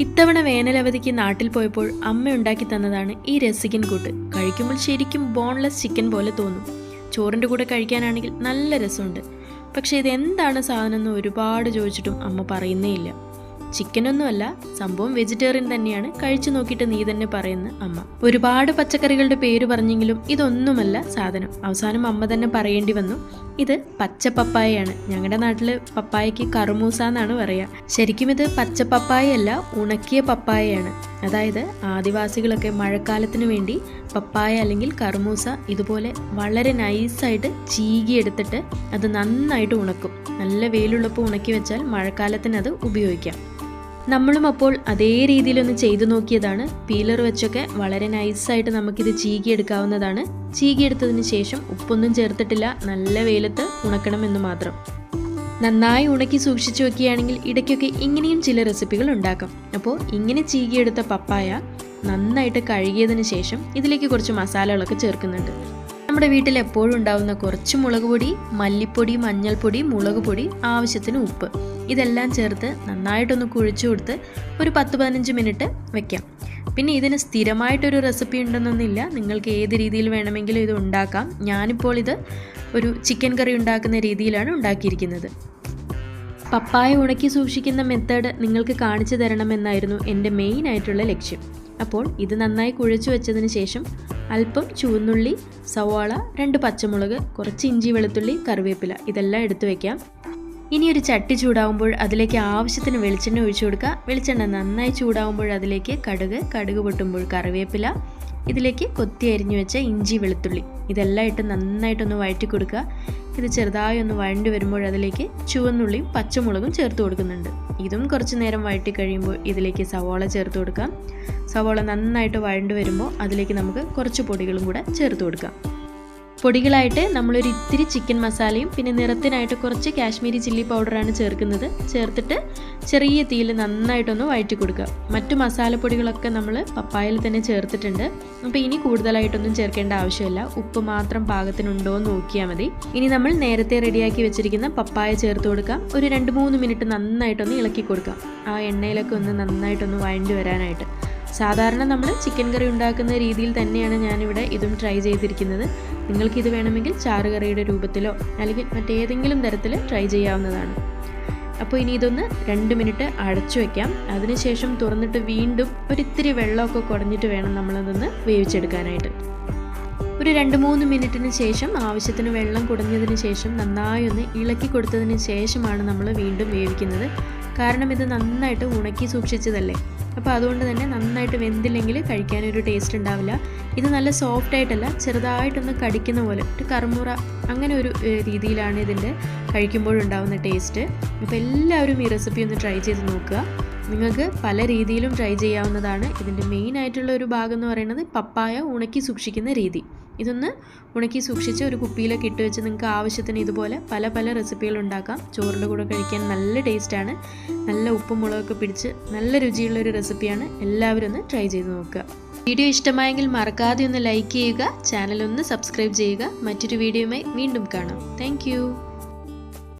ഇത്തവണ വേനലവധിക്ക് നാട്ടിൽ പോയപ്പോൾ അമ്മ ഉണ്ടാക്കി തന്നതാണ് ഈ രസിക്കൻ കൂട്ട്. കഴിക്കുമ്പോൾ ശരിക്കും ബോൺലെസ് ചിക്കൻ പോലെ തോന്നും. ചോറിന്റെ കൂടെ കഴിക്കാനാണെങ്കിൽ നല്ല രസമുണ്ട്. പക്ഷേ ഇതെന്താണ് സാധനം എന്ന് ഒരുപാട് ചോദിച്ചിട്ടും അമ്മ പറയുന്നേ ഇല്ല. ചിക്കനൊന്നുമല്ല സംഭവം വെജിറ്റേറിയൻ തന്നെയാണ്. കഴിച്ചു നോക്കിയിട്ട് നീ തന്നെ പറയുന്ന അമ്മ. ഒരുപാട് പച്ചക്കറികളുടെ പേര് പറഞ്ഞെങ്കിലും ഇതൊന്നുമല്ല സാധനം. അവസാനം അമ്മ തന്നെ പറയേണ്ടി വന്നു ഇത് പച്ച പപ്പായയാണ് ഞങ്ങളുടെ നാട്ടിൽ പപ്പായക്ക് കറുമൂസ എന്നാണ് പറയുക ശരിക്കും ഇത് പച്ച പപ്പായയല്ല ഉണക്കിയ പപ്പായയാണ്. അതായത് ആദിവാസികളൊക്കെ മഴക്കാലത്തിന് വേണ്ടി പപ്പായ അല്ലെങ്കിൽ കറുമൂസ ഇതുപോലെ വളരെ നൈസായിട്ട് ചീകിയെടുത്തിട്ട് അത് നന്നായിട്ട് ഉണക്കും. നല്ല വെയിലുള്ളപ്പോൾ ഉണക്കി വെച്ചാൽ മഴക്കാലത്തിന് അത് ഉപയോഗിക്കാം. നമ്മളും അപ്പോൾ അതേ രീതിയിലൊന്ന് ചെയ്തു നോക്കിയതാണ്. പീലർ വെച്ചൊക്കെ വളരെ നൈസായിട്ട് നമുക്കിത് ചീകിയെടുക്കാവുന്നതാണ്. ചീകിയെടുത്തതിന് ശേഷം ഉപ്പൊന്നും ചേർത്തിട്ടില്ല. നല്ല വെയിലത്ത് ഉണക്കണമെന്ന് മാത്രം. നന്നായി ഉണക്കി സൂക്ഷിച്ചു വെക്കുകയാണെങ്കിൽ ഇടയ്ക്കൊക്കെ ഇങ്ങനെയും ചില റെസിപ്പികൾ ഉണ്ടാക്കാം. അപ്പോൾ ഇങ്ങനെ ചീകിയെടുത്ത പപ്പായ നന്നായിട്ട് കഴുകിയതിന് ശേഷം ഇതിലേക്ക് കുറച്ച് മസാലകളൊക്കെ ചേർക്കുന്നുണ്ട്. നമ്മുടെ വീട്ടിൽ എപ്പോഴും ഉണ്ടാവുന്ന കുറച്ച് മുളക് പൊടി മല്ലിപ്പൊടി മഞ്ഞൾപ്പൊടി മുളക് പൊടി ആവശ്യത്തിന് ഉപ്പ്. ഇതെല്ലാം ചേർത്ത് നന്നായിട്ടൊന്ന് കുഴിച്ചു കൊടുത്ത് ഒരു പത്ത് പതിനഞ്ച് മിനിറ്റ് വെക്കാം. പിന്നെ ഇതിന് സ്ഥിരമായിട്ടൊരു റെസിപ്പി ഉണ്ടെന്നൊന്നുമില്ല. നിങ്ങൾക്ക് ഏത് രീതിയിൽ വേണമെങ്കിലും ഇത് ഉണ്ടാക്കാം. ഞാനിപ്പോൾ ഇത് ഒരു ചിക്കൻ കറി ഉണ്ടാക്കുന്ന രീതിയിലാണ് ഉണ്ടാക്കിയിരിക്കുന്നത്. പപ്പായ ഉണക്കി സൂക്ഷിക്കുന്ന മെത്തേഡ് നിങ്ങൾക്ക് കാണിച്ചു തരണമെന്നായിരുന്നു എന്റെ മെയിൻ ആയിട്ടുള്ള ലക്ഷ്യം. അപ്പോൾ ഇത് നന്നായി കുഴച്ചു വെച്ചതിന് ശേഷം അല്പം ചുവന്നുള്ളി സവാള രണ്ട് പച്ചമുളക് കുറച്ച് ഇഞ്ചി വെളുത്തുള്ളി കറിവേപ്പില ഇതെല്ലാം എടുത്തു വയ്ക്കാം ഇനി ഒരു ചട്ടി ചൂടാവുമ്പോൾ അതിലേക്ക് ആവശ്യത്തിന് വെളിച്ചെണ്ണ ഒഴിച്ചു കൊടുക്കുക. വെളിച്ചെണ്ണ നന്നായി ചൂടാവുമ്പോൾ അതിലേക്ക് കടുക് കടുക് പൊട്ടുമ്പോൾ കറിവേപ്പില ഇതിലേക്ക് കൊത്തി അരിഞ്ഞു വെച്ച ഇഞ്ചി വെളുത്തുള്ളി. ഇതെല്ലാം ഇട്ട് നന്നായിട്ടൊന്ന് വഴറ്റി കൊടുക്കുക. ഇത് ചെറുതായി ഒന്ന് വഴണ്ടി വരുമ്പോൾ അതിലേക്ക് ചുവന്നുള്ളിയും പച്ചമുളകും ചേർത്ത് കൊടുക്കുന്നുണ്ട്. ഇതും കുറച്ച് നേരം വഴറ്റി കഴിയുമ്പോൾ ഇതിലേക്ക് സവാള ചേർത്ത് കൊടുക്കാം. സവാള നന്നായിട്ട് വഴണ്ടി വരുമ്പോൾ അതിലേക്ക് നമുക്ക് കുറച്ച് പൊടികളും കൂടെ ചേർത്ത് കൊടുക്കാം. പൊടികളായിട്ട് നമ്മളൊരു ഇത്തിരി ചിക്കൻ മസാലയും പിന്നെ നിറത്തിനായിട്ട് കുറച്ച് കാശ്മീരി ചില്ലി പൗഡറാണ് ചേർക്കുന്നത്. ചേർത്തിട്ട് ചെറിയ തീയിൽ നന്നായിട്ടൊന്ന് വഴറ്റി കൊടുക്കുക. മറ്റു മസാലപ്പൊടികളൊക്കെ നമ്മൾ പപ്പായയിൽ തന്നെ ചേർത്തിട്ടുണ്ട്. അപ്പോൾ ഇനി കൂടുതലായിട്ടൊന്നും ചേർക്കേണ്ട ആവശ്യമില്ല. ഉപ്പ് മാത്രം പാകത്തിനുണ്ടോ എന്ന് നോക്കിയാൽ മതി. ഇനി നമ്മൾ നേരത്തെ റെഡിയാക്കി വെച്ചിരിക്കുന്ന പപ്പായ ചേർത്ത് കൊടുക്കാം ഒരു രണ്ട് മൂന്ന് മിനിറ്റ് നന്നായിട്ടൊന്ന് ഇളക്കി കൊടുക്കാം ആ എണ്ണയിലൊക്കെ ഒന്ന് നന്നായിട്ടൊന്ന് വഴണ്ടി വരാനായിട്ട്. സാധാരണ നമ്മൾ ചിക്കൻ കറി ഉണ്ടാക്കുന്ന രീതിയിൽ തന്നെയാണ് ഞാനിവിടെ ഇതും ട്രൈ ചെയ്തിരിക്കുന്നത്. നിങ്ങൾക്കിത് വേണമെങ്കിൽ ചാറുകറിയുടെ രൂപത്തിലോ അല്ലെങ്കിൽ മറ്റേതെങ്കിലും തരത്തിൽ ട്രൈ ചെയ്യാവുന്നതാണ്. അപ്പോൾ ഇനി ഇതൊന്ന് രണ്ട് മിനിറ്റ് അടച്ചു വയ്ക്കാം അതിനുശേഷം തുറന്നിട്ട് വീണ്ടും ഒരിത്തിരി വെള്ളമൊക്കെ കുറഞ്ഞിട്ട് വേണം നമ്മളതൊന്ന് വേവിച്ചെടുക്കാനായിട്ട്. ഒരു രണ്ട് മൂന്ന് മിനിറ്റിന് ശേഷം ആവശ്യത്തിന് വെള്ളം കുടഞ്ഞതിന് ശേഷം നന്നായി ഒന്ന് ഇളക്കി കൊടുത്തതിന് ശേഷമാണ് നമ്മൾ വീണ്ടും വേവിക്കുന്നത്. കാരണം ഇത് നന്നായിട്ട് ഉണക്കി സൂക്ഷിച്ചതല്ലേ? അപ്പോൾ അതുകൊണ്ട് തന്നെ നന്നായിട്ട് വെന്തില്ലെങ്കിൽ കഴിക്കാനൊരു ടേസ്റ്റ് ഉണ്ടാവില്ല. ഇത് നല്ല സോഫ്റ്റ് ആയിട്ടല്ല ചെറുതായിട്ടൊന്ന് കടിക്കുന്ന പോലെ ഒരു കറുമുറ അങ്ങനെ ഒരു രീതിയിലാണ് ഇതിന്റെ കഴിക്കുമ്പോഴുണ്ടാവുന്ന ടേസ്റ്റ് അപ്പോൾ എല്ലാവരും ഈ റെസിപ്പി ഒന്ന് ട്രൈ ചെയ്ത് നോക്കുക. നിങ്ങൾക്ക് പല രീതിയിലും ട്രൈ ചെയ്യാവുന്നതാണ്. ഇതിന്റെ മെയിൻ ആയിട്ടുള്ള ഒരു ഭാഗം എന്ന് പറയുന്നത് പപ്പായ ഉണക്കി സൂക്ഷിക്കുന്ന രീതി. ഇതൊന്ന് ഉണക്കി സൂക്ഷിച്ച് ഒരു കുപ്പിയിലൊക്കെ ഇട്ട് വെച്ച് നിങ്ങൾക്ക് ആവശ്യത്തിന് ഇതുപോലെ പല പല റെസിപ്പികൾ ഉണ്ടാക്കാം. ചോറിന്റെ കൂടെ കഴിക്കാൻ നല്ല ടേസ്റ്റാണ് നല്ല ഉപ്പും മുളകൊക്കെ പിടിച്ച് നല്ല രുചിയുള്ള ഒരു റെസിപ്പിയാണ് എല്ലാവരും ഒന്ന് ട്രൈ ചെയ്ത് നോക്കുക. വീഡിയോ ഇഷ്ടമായെങ്കിൽ മറക്കാതെ ഒന്ന് ലൈക്ക് ചെയ്യുക. ചാനൽ ഒന്ന് സബ്സ്ക്രൈബ് ചെയ്യുക. മറ്റൊരു വീഡിയോയുമായി വീണ്ടും കാണാം. താങ്ക്